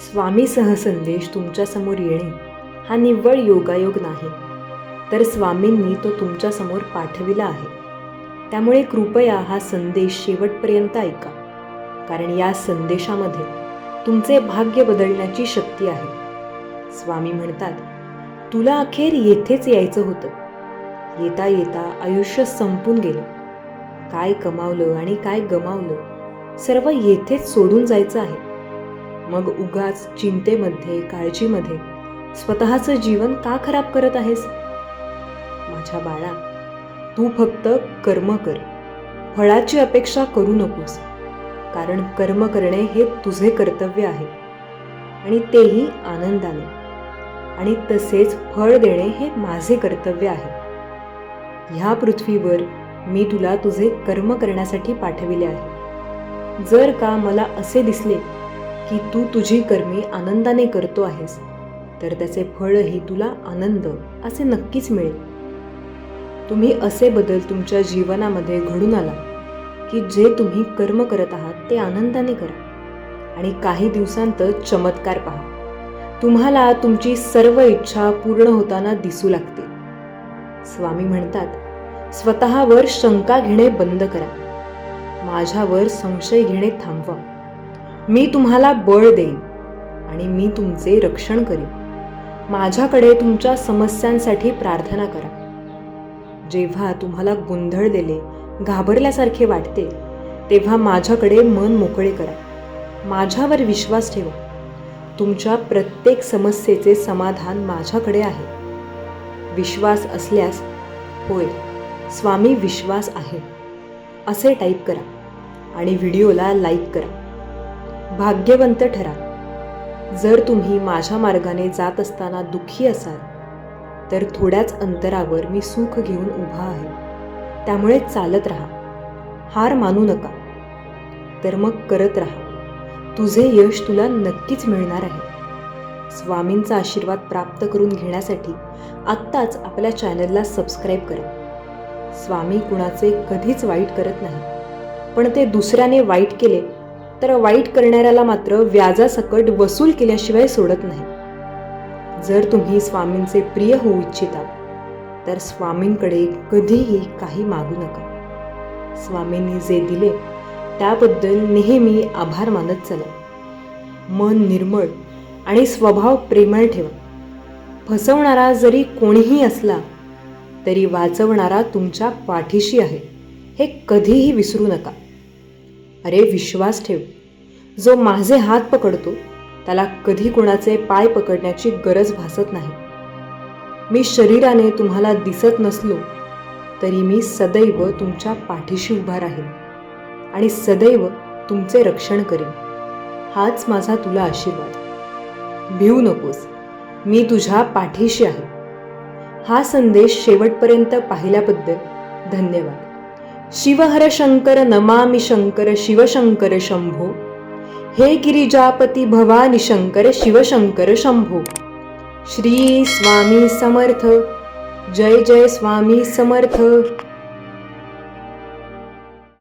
स्वामीसह संदेश तुमच्यासमोर येणे हा निव्वळ योगायोग नाही. तर स्वामींनी तो तुमच्यासमोर पाठविला आहे. त्यामुळे कृपया हा संदेश शेवटपर्यंत ऐका. कारण या संदेशामध्ये तुमचे भाग्य बदलण्याची शक्ती आहे. स्वामी म्हणतात तुला अखेर येथेच यायचं होतं. येता येता आयुष्य संपून गेलं. काय कमावलं आणि काय गमावलं सर्व येथेच सोडून जायचं आहे. मग उगाच चिंतेमध्ये काळजीमध्ये स्वतःचं जीवन का खराब करत आहेस? माझ्या बाळा तू फक्त कर्म कर. फळाची अपेक्षा करू नकोस कारण कर्म करणे हे तुझे कर्तव्य आहे. आणि तेही आनंदाने. आणि तसेच फळ देणे हे माझे कर्तव्य आहे. ह्या पृथ्वीवर मी तुला तुझे कर्म करण्यासाठी पाठविले आहे. जर का मला असे दिसले की तू तुझी कर्मी आनंदाने करतो आहेस तर त्याचे फळही तुला आनंद असे नक्कीच मिळेल. तुम्ही असे बदल तुमच्या जीवनामध्ये घडून आला की जे तुम्ही कर्म करत आहात ते आनंदाने करा आणि काही दिवसांत चमत्कार पहा. तुम्हाला तुमची सर्व इच्छा पूर्ण होताना दिसू लागते. स्वामी म्हणतात स्वतःवर शंका घेणे बंद करा. माझ्यावर संशय घेणे थांबवा. मी तुम्हाला बळ देईन आणि मी तुमचे रक्षण करेन. माझ्याकडे तुमच्या समस्यांसाठी प्रार्थना करा. जेव्हा तुम्हाला गोंधळलेले घाबरल्यासारखे वाटते तेव्हा माझ्याकडे मन मोकळे करा. माझ्यावर विश्वास ठेवा. तुमच्या प्रत्येक समस्येचे समाधान माझ्याकडे आहे. विश्वास असल्यास होय स्वामी विश्वास आहे. असे टाईप करा आणि व्हिडिओला लाईक करा. भाग्यवंत ठरा. जर तुम्ही माझ्या मार्गाने जात असताना दुःखी असाल तर थोड्याच अंतरावर मी सुख घेऊन उभा आहे. त्यामुळे चालत राहा. हार मानू नका. तर मग करत राहा. तुझे यश तुला नक्कीच मिळणार आहे. स्वामींचा आशीर्वाद प्राप्त करून घेण्यासाठी आत्ताच आपल्या चॅनलला सबस्क्राईब करा. स्वामी कुणाचे कधीच वाईट करत नाही पण ते दुसऱ्याने वाईट केले तर वाईट करणाऱ्याला मात्र व्याजासकट वसूल केल्याशिवाय सोडत नाही. जर तुम्ही स्वामींचे प्रिय होऊ इच्छिता तर स्वामींकडे कधीही काही मागू नका. स्वामींनी जे दिले त्याबद्दल नेहमी आभार मानत चला. मन निर्मळ आणि स्वभाव प्रेमळ ठेवा. फसवणारा जरी कोणीही असला तरी वाचवणारा तुमच्या पाठीशी आहे हे कधीही विसरू नका. अरे विश्वास ठेव. जो माझे हात पकडतो त्याला कधी कोणाचे पाय पकडण्याची गरज भासत नाही. मी शरीराने तुम्हाला दिसत नसलो तरी मी सदैव तुमच्या पाठीशी उभा राहीन आणि सदैव तुमचे रक्षण करेन. हाच माझा तुला आशीर्वाद. भिवू नकोस. मी तुझ्या पाठीशी आहे. हा संदेश शेवटपर्यंत पाहिल्याबद्दल धन्यवाद. शिवहर शंकर नमामि शंकर शिवशंकर शंभो। हे गिरिजापती भवानी शंकर शिवशंकर शंभो। श्री स्वामी समर्थ। जय जय स्वामी समर्थ।